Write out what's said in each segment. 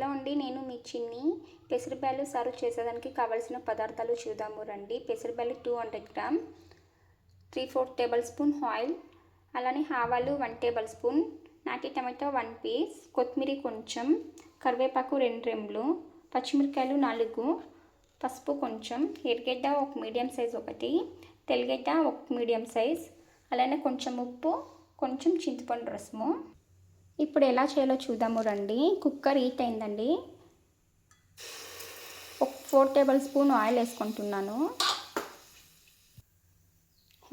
Hello అండి నేను మీ చిన్ని పెసరబ్యాలు సర్వ్ చేసేదానికి కావాల్సిన పదార్థాలు చూద్దాము రండి. పెసరబ్యాలు two hundred gram three four tablespoon oil అలానే ఆవాలు వన్ టేబుల్ స్పూన్ నాటి టమాటో వన్ పీస్ కొత్తిమీర కొంచెం కరివేపాకు రెండు రెమ్లు పచ్చిమిరకాయలు నాలుగు పసుపు కొంచెం ఎర్రగడ్డ ఒక మీడియం సైజ్ ఒకటి తెల్లగడ్డ ఒక మీడియం సైజ్ అలానే కొంచెం ఉప్పు కొంచెం చింతపండు రసము. ఇప్పుడు ఎలా చేయాలో చూద్దాము రండి. కుక్కర్ హీట్ అయిందండి. ఒక ఫోర్ టేబుల్ స్పూన్ ఆయిల్ వేసుకుంటున్నాను.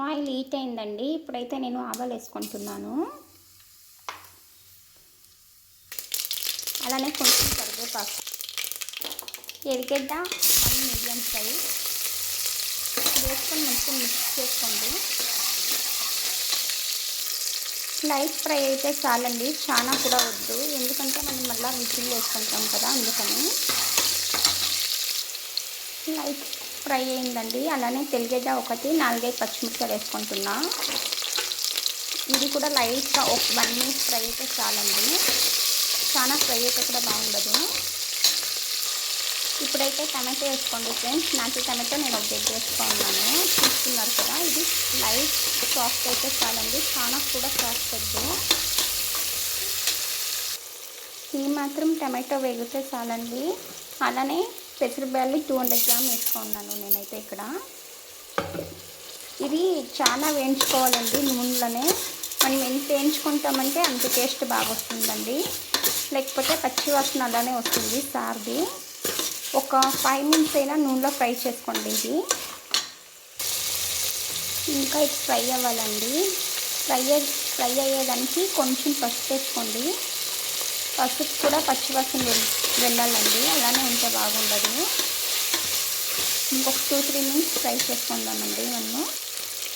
ఆయిల్ హీట్ అయిందండి. ఇప్పుడైతే నేను ఆవాలు వేసుకుంటున్నాను. అలానే కొంచెం కరివేపాకు. ఎరిగడ్డ మళ్ళీ మీడియం సైజ్ వేసుకొని మంచిగా మిక్స్ చేసుకోండి. లైట్ ఫ్రై అయితే చాలండి. చాలా కూడా వద్దు. ఎందుకంటే మనం మళ్ళీ విజిల్ వేసుకుంటాం కదా అందుకని. లైట్ ఫ్రై అయిందండి. అలానే తెల్లగడ్డ ఒకటి? నాలుగైదు పచ్చిమిరపకాయలు వేసుకుంటున్నా. ఇది కూడా లైట్గా ఒక వన్ మినిట్ ఫ్రై అయితే చాలండి. చాలా ఫ్రై అయితే కూడా బాగుండదు. ఇప్పుడైతే టమాటో వేసుకోండి ఫ్రెండ్స్. నాకు టమాటో నేను ఒక గడ్డ వేసుకున్నాను చూస్తున్నారు కదా ఇది లైట్ సాఫ్ట్ అయితే చాలండి చాలా కూడా సాఫ్ట్ వద్దు. ఈ మాత్రం టమాటో వేగితే చాలండి. అలానే పెసరబ్యాలు టూ హండ్రెడ్ గ్రామ్ వేసుకున్నాను నేనైతే ఇక్కడ. ఇది చాలా వేయించుకోవాలండి నూనెలోనే. మనం ఎంత వేయించుకుంటామంటే అంత టేస్ట్ బాగా వస్తుందండి. లేకపోతే పచ్చి వాసన అలానే వస్తుంది సార్ది. ఒక ఫైవ్ మినిట్స్ అయినా నూనెలో ఫ్రై చేసుకోండి ఇది. ఇంకా ఇది ఫ్రై అవ్వాలండి. ఫ్రై ఫ్రై అయ్యేదానికి కొంచెం పసుపు వేసుకోండి. పసుపు కూడా పచ్చివాసన వెళ్ళాలండి. అలానే ఉంటే బాగుండదు. ఇంకొక టూ త్రీ మినిట్స్ ఫ్రై చేసుకుందామండి మనము.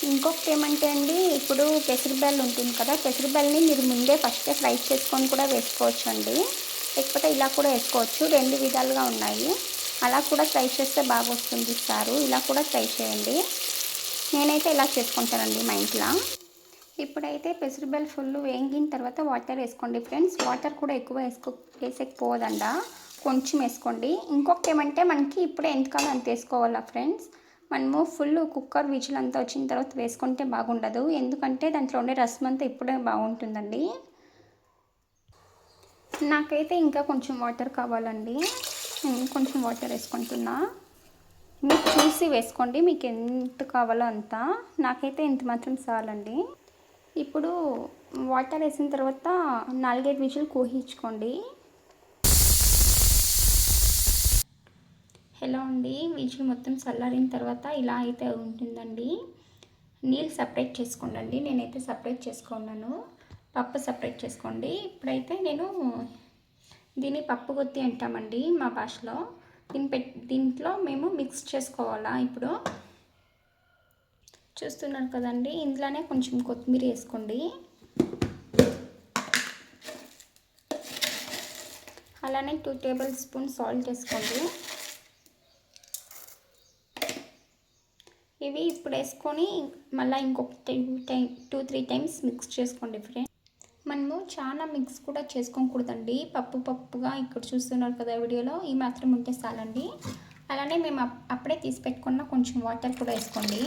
ఇంకొకటి ఏమంటే అండి ఇప్పుడు పెసరబెల్లు ఉంటుంది కదా పెసరబెల్లని మీరు ముందే ఫస్టే ఫ్రై చేసుకొని కూడా వేసుకోవచ్చు అండి లేకపోతే ఇలా కూడా వేసుకోవచ్చు. రెండు విధాలుగా ఉన్నాయి. అలా కూడా ట్రై చేస్తే బాగా వస్తుంది సారు. ఇలా కూడా ట్రై చేయండి. నేనైతే ఇలా చేసుకుంటానండి మా ఇంట్లో. ఇప్పుడైతే పెసరుబెల్ ఫుల్ వేగిన తర్వాత వాటర్ వేసుకోండి ఫ్రెండ్స్. వాటర్ కూడా ఎక్కువ వేసుకో వేసేకపోదండ. కొంచెం వేసుకోండి. ఇంకొకటి ఏమంటే మనకి ఇప్పుడే ఎంతకాలం అంత వేసుకోవాలా ఫ్రెండ్స్? మనము ఫుల్ కుక్కర్ విజిల్ అంతా వచ్చిన తర్వాత వేసుకుంటే బాగుండదు. ఎందుకంటే దాంట్లో ఉండే రసం అంతా ఇప్పుడే బాగుంటుందండి. నాకైతే ఇంకా కొంచెం వాటర్ కావాలండి. నేను కొంచెం వాటర్ వేసుకుంటున్నా. మీరు చూసి వేసుకోండి మీకు ఎంత కావాలో అంత. నాకైతే ఇంత మాత్రం చాలండి. ఇప్పుడు వాటర్ వేసిన తర్వాత నాలుగైదు విజులు కూహించుకోండి. హలో అండి విజులు మొత్తం చల్లారిన తర్వాత ఇలా అయితే ఉంటుందండి. నీళ్ళు సపరేట్ చేసుకోండి నేనైతే సపరేట్ చేసుకున్నాను. పప్పు సపరేట్ చేసుకోండి. ఇప్పుడైతే నేను దీన్ని పప్పు కొత్తి అంటామండి మా భాషలో. దీని దీంట్లో మేము మిక్స్ చేసుకోవాలా ఇప్పుడు? చూస్తున్నారు కదండి ఇందులోనే కొంచెం కొత్తిమీర వేసుకోండి. అలానే టూ టేబుల్ స్పూన్ సాల్ట్ వేసుకోండి. ఇవి ఇప్పుడు వేసుకొని మళ్ళీ ఇంకొక two time two three times mix చేసుకోండి ఫ్రెండ్ మనము చాలా మిక్స్ కూడా చేసుకోకూడదండి. పప్పు పప్పుగా ఇక్కడ చూస్తున్నారు కదా వీడియోలో ఈ మాత్రం ఉంటే చాలండి. అలానే మేము అప్పుడే తీసి పెట్టుకున్న కొంచెం వాటర్ కూడా వేసుకోండి.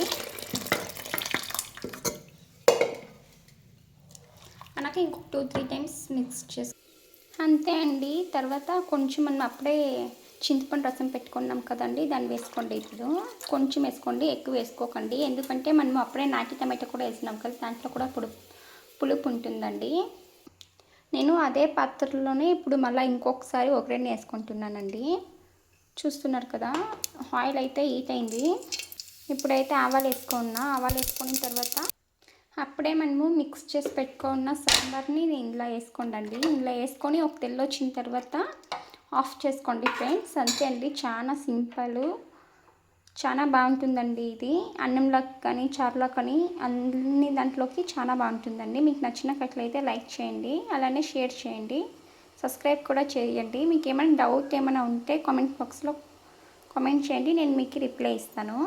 అలాగే ఇంకొక టూ త్రీ టైమ్స్ మిక్స్ చేసు అంతే అండి. తర్వాత కొంచెం మనం అప్పుడే చింతపండు రసం పెట్టుకున్నాం కదండి దాన్ని వేసుకోండి ఇప్పుడు. కొంచెం వేసుకోండి ఎక్కువ వేసుకోకండి. ఎందుకంటే మనం అప్పుడే నాటి టమాటా కూడా వేసినాం కదా దాంట్లో కూడా పుడు పులుపు ఉంటుందండి నేను అదే పాత్రలోనే ఇప్పుడు మళ్ళీ ఇంకొకసారి ఒకరిని వేసుకుంటున్నానండి. చూస్తున్నారు కదా ఆయిల్ అయితే హీట్ అయింది. ఇప్పుడైతే ఆవాలు వేసుకున్నా ఆవాలు వేసుకున్న తర్వాత అప్పుడే మనము మిక్స్ చేసి పెట్టుకున్న సాంబార్ని ఇందులో వేసుకోండి ఇందులో వేసుకొని ఒక తెల్ల వచ్చిన తర్వాత ఆఫ్ చేసుకోండి ఫ్రెండ్స్. అంతే అండి చాలా సింపుల్. చాలా బాగుంటుందండి ఇది. అన్నంలోకి కానీ చారులో కానీ అన్ని దాంట్లోకి చాలా బాగుంటుందండి. మీకు నచ్చినట్లయితే లైక్ చేయండి అలానే షేర్ చేయండి. సబ్స్క్రైబ్ కూడా చేయండి. మీకు ఏమైనా డౌట్ ఏమైనా ఉంటే కామెంట్ బాక్స్లో కామెంట్ చేయండి. నేను మీకు రిప్లై ఇస్తాను.